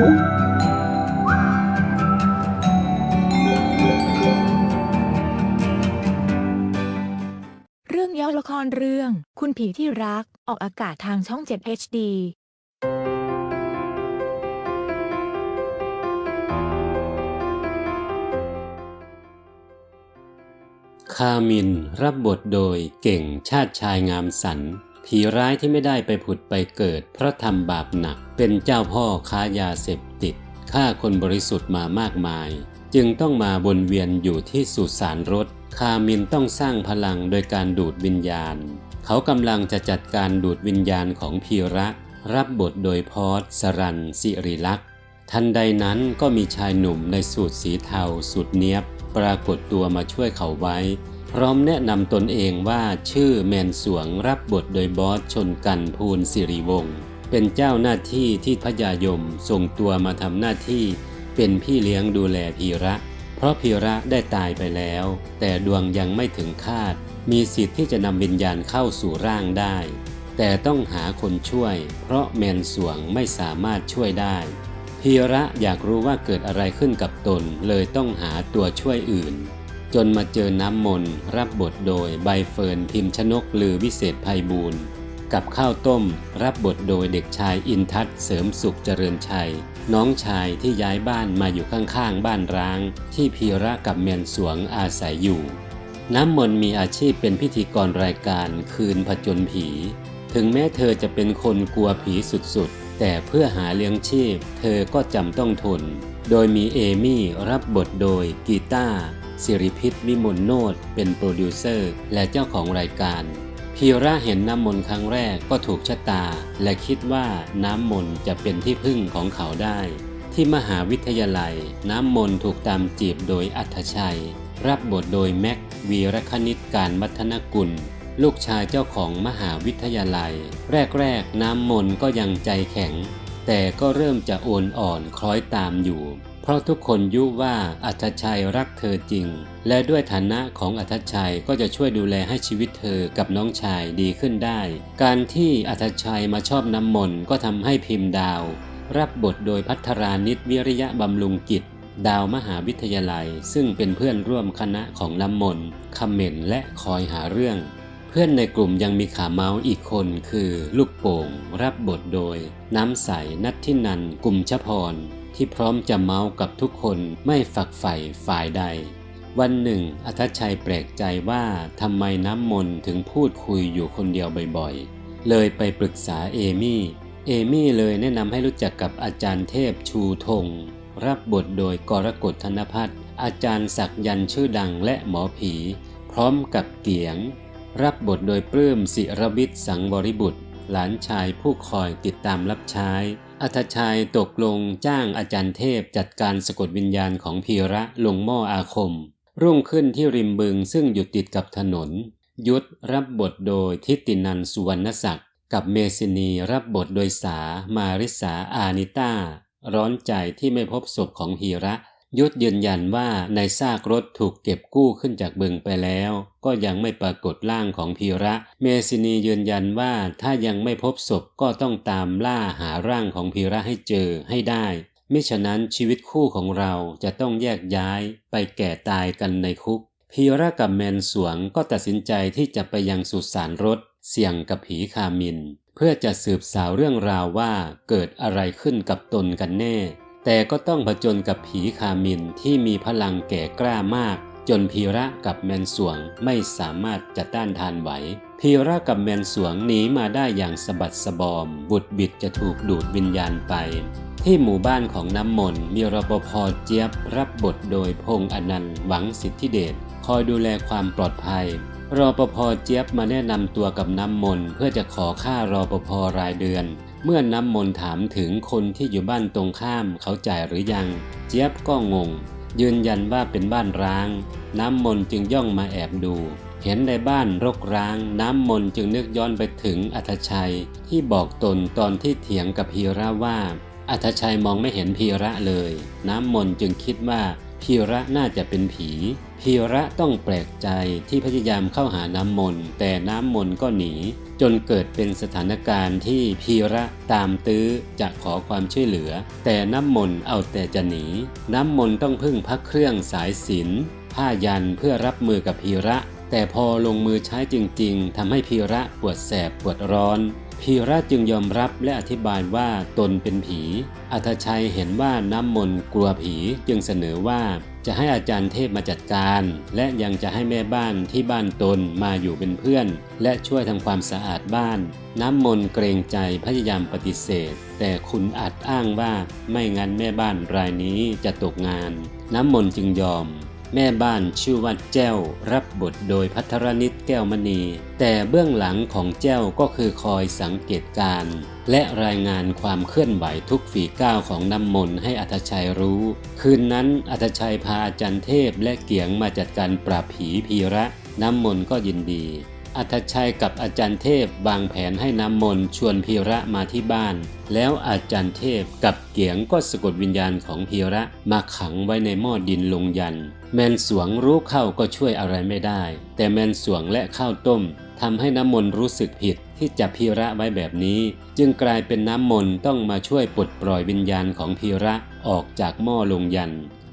เรื่องย่อละครเรื่อง คุณผีที่รักออกอากาศทางช่อง 7 HD คามินรับบทโดยเก่งชาติชายงามสัน ผีร้ายที่ไม่ได้ไปผุดไปเกิดเพราะทำบาปหนัก เป็นเจ้าพ่อค้ายาเสพติดฆ่าคนบริสุทธิ์มามากมาย จึงต้องมาวนเวียนอยู่ที่สุสานรถ คามินต้องสร้างพลังโดยการดูดวิญญาณ เขากำลังจะจัดการดูดวิญญาณของพีระรับบทโดยพอสสรันสิริลักษ์ทันใดนั้นก็มีชายหนุ่มในสูทสีเทาสุดเนียบ ปรากฏตัวมาช่วยเขาไว้ พร้อมแนะนำตนเองว่าชื่อแมนสวงรับบทโดยบอสชนกันภูลสิริวงศ์เป็นเจ้าหน้าที่ที่พญายมส่งตัวมาทำหน้าที่ เป็นพี่เลี้ยงดูแลพีระ เพราะพีระได้ตายไปแล้ว แต่ดวงยังไม่ถึงคาด มีสิทธิ์ที่จะนำวิญญาณเข้าสู่ร่างได้ แต่ต้องหาคนช่วย เพราะแมนสวงไม่สามารถช่วยได้พีระอยากรู้ว่าเกิดอะไรขึ้นกับตนเลยต้องหาตัวช่วยอื่น จนมาเจอน้ำมนต์รับบทโดยใบเฟิร์นพิมพ์ชนกลือวิเศษภัยบูรณ์กับข้าวต้มรับบทโดยเด็กชายอินทัศเสริมสุขเจริญชัย น้องชายที่ย้ายบ้านมาอยู่ข้างๆ บ้านร้าง ที่พีระกับเมียนสวงอาศัยอยู่ น้ำมนต์มีอาชีพเป็นพิธีกรรายการคืนผจญผี ถึงแม้เธอจะเป็นคนกลัวผีสุดๆ แต่เพื่อหาเลี้ยงชีพ เธอก็จำต้องทน โดยมีเอมี่รับบทโดยกีตาร์สิริพิษวิมลโนดเป็นโปรดิวเซอร์และเจ้าของรายการ พีระเห็นน้ำมนต์ครั้งแรกก็ถูกชะตา และคิดว่าน้ำมนต์จะเป็นที่พึ่งของเขาได้ ที่มหาวิทยาลัย น้ำมนต์ถูกตามจีบโดยอัธชัย รับบทโดยแม็กวีรคณิตการมัฒนกุล ลูกชายเจ้าของมหาวิทยาลัย แรกๆ น้ำมนต์ก็ยังใจแข็ง แต่ก็เริ่มจะโอนอ่อนคล้อยตามอยู่ เพราะทุกคนยุว่าอัธชัยรักเธอจริง และด้วยฐานะของอัธชัยก็จะช่วยดูแลให้ชีวิตเธอกับน้องชายดีขึ้นได้ การที่อัธชัยมาชอบน้ำมนต์ก็ทำให้พิมพ์ดาว รับบทโดยพัทรานิตวิริยะบำรุงกิจดาวมหาวิทยาลัยซึ่งเป็นเพื่อนร่วมคณะของน้ำมนต์คำเมนและคอยหาเรื่อง เพื่อนในกลุ่มยังมีขาเมาส์อีกคนคือลูกโป่ง รับบทโดย น้ำใสนัททินันกุมชพร ที่พร้อมจะเมาส์กับทุกคนไม่ฝักใฝ่ฝ่ายใด วันหนึ่งอัธชัยแปลกใจว่าทำไมน้ำมนถึงพูดคุยอยู่คนเดียวบ่อยๆ เลยไปปรึกษาเอมี่ เอมี่เลยแนะนำให้รู้จักกับอาจารย์เทพชูธง รับบทโดยกรกฎธนพัฒน์อาจารย์ศักยันต์ชื่อดังและหมอผี พร้อมกับเกียง รับบทโดยปลื้มศิรวิทย์สังบริบุตร หลานชายผู้คอยติดตามรับใช้ อัธชัยตกลงจ้างอาจารย์เทพจัดการสะกดวิญญาณของพีระลงหม้ออาคม รุ่งขึ้นที่ริมบึงซึ่งอยู่ติดกับถนน ยุทธรับบทโดยทิตินันสุวรรณศักดิ์กับเมซินีรับบทโดยสามาริสาอานิต้า ร้อนใจที่ไม่พบศพของพีระ ยุทธยืนยันว่าในซากรถถูกเก็บกู้ขึ้นจากบึงไปแล้ว ก็ยังไม่ปรากฏร่างของพีระ เมซินียืนยันว่าถ้ายังไม่พบศพก็ต้องตามล่าหาร่างของพีระให้เจอให้ได้มิฉะนั้นชีวิตคู่ของเราจะต้องแยกย้ายไปแก่ตายกันในคุก พีระกับแมนสวงก็ตัดสินใจที่จะไปยังสุสานรถ เสี่ยงกับผีคามิน เพื่อจะสืบสาวเรื่องราวว่าเกิดอะไรขึ้นกับตนกันแน่ แต่ก็ต้องผจญกับผีคามินที่มีพลังแก่กล้ามาก จนพีระกับแมนสวงไม่สามารถจะต้านทานไหวพีระกับแมนสวงหนีมาได้อย่างสะบัดสะบอม บุดบิดจะถูกดูดวิญญาณไป ที่หมู่บ้านของน้ำมนต์มีรปภเจี๊ยบรับบทโดยพงษ์อนันต์หวังสิทธิเดชคอยดูแลความปลอดภัยรปภเจี๊ยบมาแนะนำตัวกับน้ำมนต์เพื่อจะขอค่ารปภรายเดือน เมื่อน้ำมนถามถึงคนที่อยู่บ้านตรงข้ามเขาจ่ายหรือยัง เจี๊ยบก็งง ยืนยันว่าเป็นบ้านร้าง น้ำมนจึงย่องมาแอบดู เห็นในบ้านรกร้าง น้ำมนจึงนึกย้อนไปถึงอัธชัย ที่บอกตนตอนที่เถียงกับพีระว่า อัธชัยมองไม่เห็นพีระเลย น้ำมนจึงคิดว่าพีระน่าจะเป็นผี พีระต้องแปลกใจที่พยายามเข้าหาน้ำมนต์แต่น้ำมนต์ก็หนี จนเกิดเป็นสถานการณ์ที่พีระตามตื้อจะขอความช่วยเหลือ แต่น้ำมนต์เอาแต่จะหนี น้ำมนต์ต้องพึ่งพักเครื่องสายสิญจนผ้ายันเพื่อรับมือกับพีระ แต่พอลงมือใช้จริง ๆทำให้พีระปวดแสบปวดร้อนพีระจึงยอมรับและอธิบายว่าตนเป็นผี อัธชัยเห็นว่าน้ำมนต์กลัวผีจึงเสนอว่า จะให้อาจารย์เทพมาจัดการ และยังจะให้แม่บ้านที่บ้านตนมาอยู่เป็นเพื่อน และช่วยทำความสะอาดบ้าน น้ำมนต์เกรงใจพยายามปฏิเสธ แต่คุณอาจอ้างว่าไม่งั้นแม่บ้านรายนี้จะตกงาน น้ำมนต์จึงยอม แม่บ้านชื่อว่าแจ้ว รับบทโดยพัทรนิตแก้วมณี แต่เบื้องหลังของแจ้วก็คือคอยสังเกตการณ์และรายงานความเคลื่อนไหวทุกฝีก้าวของน้ำมนต์ให้อัธชัยรู้ คืนนั้นอัธชัยพาอาจารย์เทพและเกียงมาจัดการปราบผีพีระ น้ำมนต์ก็ยินดี อัธชัยกับอาจารย์เทพวางแผนให้น้ำมนต์ชวนพีระมาที่บ้าน แล้วอาจารย์เทพกับเกียงก็สะกดวิญญาณของพีระมาขังไว้ในหม้อดินลงยัน แมนสวงรู้เข้าก็ช่วยอะไรไม่ได้ แต่แมนสวงและข้าวต้มทำให้น้ำมนต์รู้สึกผิดที่จับพีระไว้แบบนี้ จึงกลายเป็นน้ำมนต์ต้องมาช่วยปลดปล่อยวิญญาณของพีระออกจากหม้อลงยัน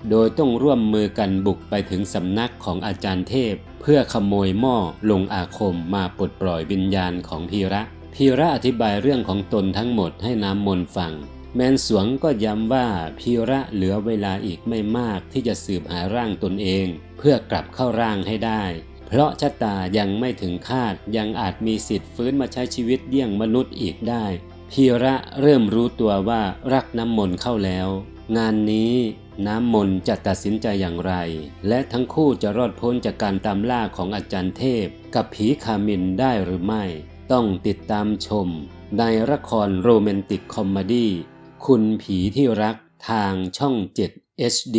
โดยต้องร่วมมือกันบุกไปถึงสำนักของอาจารย์เทพ พื่อขโมยหม้อลงอาคมมาปลดปล่อยวิญญาณของพีระ พีระอธิบายเรื่องของตนทั้งหมดให้น้ำมนฟัง แมนสวงก็ย้ำว่าพีระเหลือเวลาอีกไม่มากที่จะสืบหาร่างตนเอง เพื่อกลับเข้าร่างให้ได้ เพราะชะตายังไม่ถึงคาดยังอาจมีสิทธิ์ฟื้นมาใช้ชีวิตเยี่ยงมนุษย์อีกได้พีระเริ่มรู้ตัวว่ารักน้ำมนต์เข้าแล้ว งานนี้ น้ำมนต์จะตัดสินใจอย่างไร และทั้งคู่จะรอดพ้นจากการตามล่าของอาจารย์เทพ กับผีคามินได้หรือไม่ ต้องติดตามชม ในละครโรแมนติกคอมเมดี้คุณผีที่รักทางช่อง 7 HD